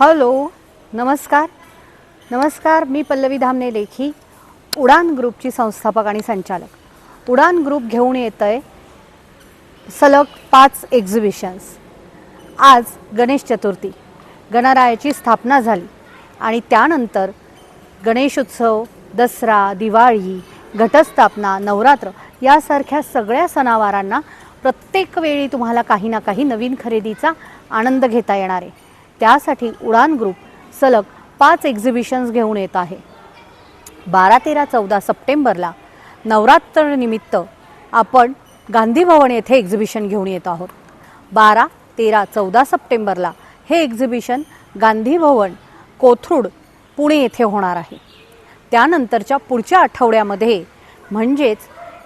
Hello नमस्कार. नमस्कार मी पल्लवी धामने लेखी उडान ग्रुपची संस्थापक आणि संचालक. उडान ग्रुप घेऊन येत आहे सलग पाच एक्झिबिशन्स आज गणेश चतुर्थी गणरायाची स्थापना झाली आणि त्यानंतर गणेशोत्सव दसरा दिवाळी घटस्थापना नवरात्र यासारख्या सगळ्या सणावारांना प्रत्येक वेळी तुम्हाला काही ना काही नवीन खरेदीचा आनंद घेता येणार आहे. त्यासाठी उडान ग्रुप सलग पाच एक्झिबिशन्स घेऊन येत आहे. बारा तेरा चौदा सप्टेंबरला नवरात्रनिमित्त आपण गांधी भवन येथे एक्झिबिशन घेऊन येत आहोत. बारा तेरा चौदा सप्टेंबरला हे एक्झिबिशन गांधी भवन कोथरूड पुणे येथे होणार आहे. त्यानंतरच्या पुढच्या आठवड्यामध्ये म्हणजेच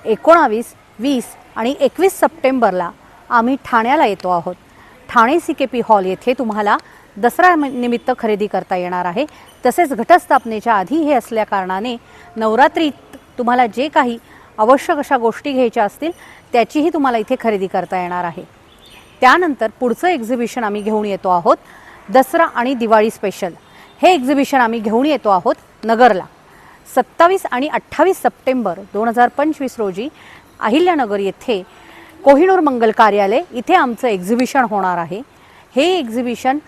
एकोणावीस वीस आणि एकवीस सप्टेंबरला आम्ही ठाण्याला येतो आहोत. Thane C K P hall येथे तुम्हाला दसरा निमित्त खरेदी करता येणार आहे. तसेच घटस्थापनेच्या आधी हे असल्या कारणाने नवरात्रीत तुम्हाला जे काही आवश्यक अशा गोष्टी घ्यायच्या असतील त्याचीही तुम्हाला इथे खरेदी करता येणार आहे. त्यानंतर पुढचं एक्झिबिशन आम्ही घेऊन येतो आहोत. दसरा आणि दिवाळी स्पेशल हे एक्झिबिशन आम्ही घेऊन येतो आहोत नगरला. सत्तावीस आणि अठ्ठावीस सप्टेंबर दोन हजार पंचवीस रोजी अहिल्यानगर येथे कोहिनूर मंगल कार्यालय इथे आमचं एक्झिबिशन होणार आहे. हे एक्झिबिशन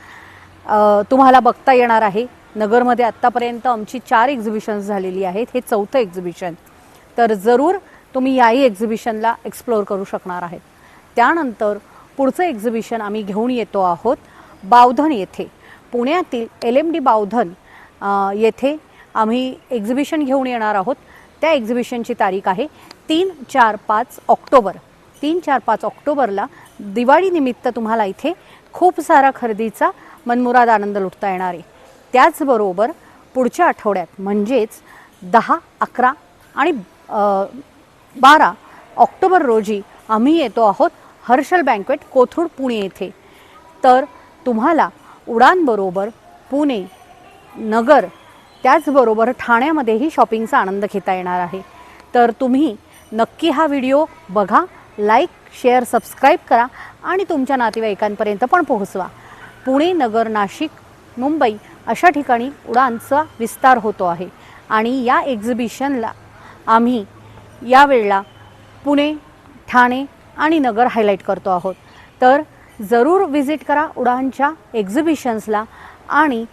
तुम्हाला बघता येणार आहे. नगरमध्ये आत्तापर्यंत आमची चार एक्झिबिशन्स झालेली आहेत. हे चौथं एक्झिबिशन तर जरूर तुम्ही याही एक्झिबिशनला एक्सप्लोअर करू शकणार आहेत. त्यानंतर पुढचं एक्झिबिशन आम्ही घेऊन येतो आहोत बावधन येथे. पुण्यातील एल एम डी बावधन येथे आम्ही एक्झिबिशन घेऊन येणार आहोत. त्या एक्झिबिशनची तारीख आहे तीन चार पाच ऑक्टोबर. तीन चार पाच ऑक्टोबरला दिवाळीनिमित्त तुम्हाला इथे खूप सारा खरेदीचा मनमुराद आनंद लुटता येणार आहे. त्याचबरोबर पुढच्या आठवड्यात म्हणजेच दहा अकरा आणि बारा ऑक्टोबर रोजी आम्ही येतो आहोत हर्षल बँकवेट कोथरूड पुणे येथे. तर तुम्हाला उडानबरोबर पुणे नगर त्याचबरोबर ठाण्यामध्येही शॉपिंगचा आनंद घेता येणार आहे. तर तुम्ही नक्की हा व्हिडिओ बघा लाईक शेअर सबस्क्राईब करा आणि तुमच्या नातेवाईकांपर्यंत पण पोहोचवा. पुणे नगर नाशिक मुंबई अशा ठिकाणी उडानचा विस्तार होतो आहे. आणि या एक्झिबिशनला आम्ही यावेळेला पुणे ठाणे आणि नगर हायलाईट करतो आहोत. तर जरूर व्हिजिट करा उडानच्या एक्झिबिशन्सला आणि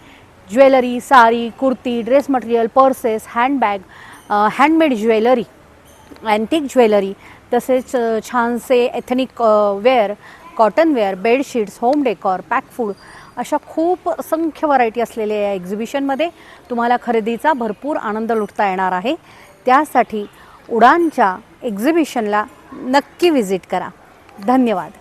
jewellery sari kurti dress material purses handbag handmade jewellery antique jewellery तसेच छानसे ethnic wear cotton wear bedsheets home decor pack food अशा खूप असंख्य व्हरायटी असलेल्या या एक्झिबिशनमध्ये तुम्हाला खरेदीचा भरपूर आनंद लुटता येणार आहे. त्यासाठी उडानच्या एक्झिबिशनला नक्की व्हिजिट करा. धन्यवाद.